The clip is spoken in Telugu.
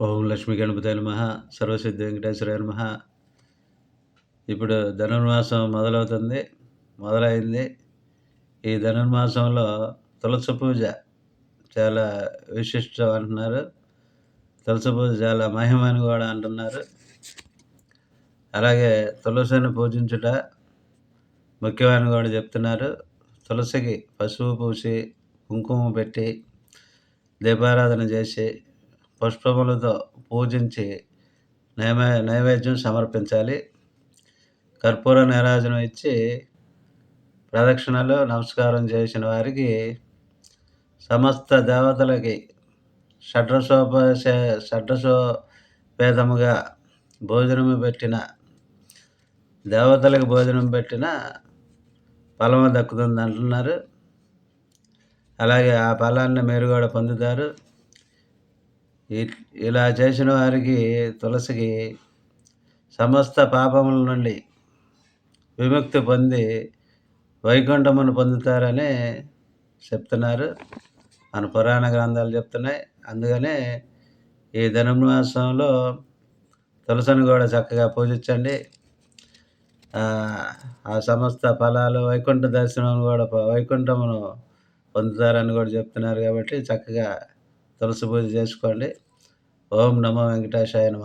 ఓం లక్ష్మీ గణపతి నమ సర్వసిద్ధి వెంకటేశ్వర నమ. ఇప్పుడు ధనుర్మాసం మొదలవుతుంది మొదలైంది. ఈ ధనుర్మాసంలో తులసి పూజ చాలా విశిష్టం అంటున్నారు. తులసి పూజ చాలా మహిమని కూడా అంటున్నారు. అలాగే తులసిని పూజించుట ముఖ్యమని కూడా చెప్తున్నారు. తులసికి పసుపు పూసి కుంకుమ పెట్టి దీపారాధన చేసి పుష్పములతో పూజించి నైవే నైవేద్యం సమర్పించాలి. కర్పూర నిరాజనం ఇచ్చి ప్రదక్షిణలు నమస్కారం చేసిన వారికి సమస్త దేవతలకి షడ్రసోపసే షడ్రసోపేదముగా భోజనము పెట్టిన దేవతలకు భోజనం పెట్టిన ఫలము దక్కుతుంది అంటున్నారు అలాగే ఆ ఫలాన్ని మీరు కూడా పొందుతారు. ఇలా చేసిన వారికి తులసికి సమస్త పాపముల నుండి విముక్తి పొంది వైకుంఠమును పొందుతారని చెప్తున్నారు. మన పురాణ గ్రంథాలు చెప్తున్నాయి. అందుకనే ఈ ధనుర్మాసంలో తులసిని కూడా చక్కగా పూజించండి. ఆ సమస్త ఫలాలు వైకుంఠ దర్శనం కూడా వైకుంఠమును పొందుతారని కూడా చెప్తున్నారు కాబట్టి చక్కగా తులసి పూజ చేసుకోండి. ఓం నమో వెంకటేశాయ నమ.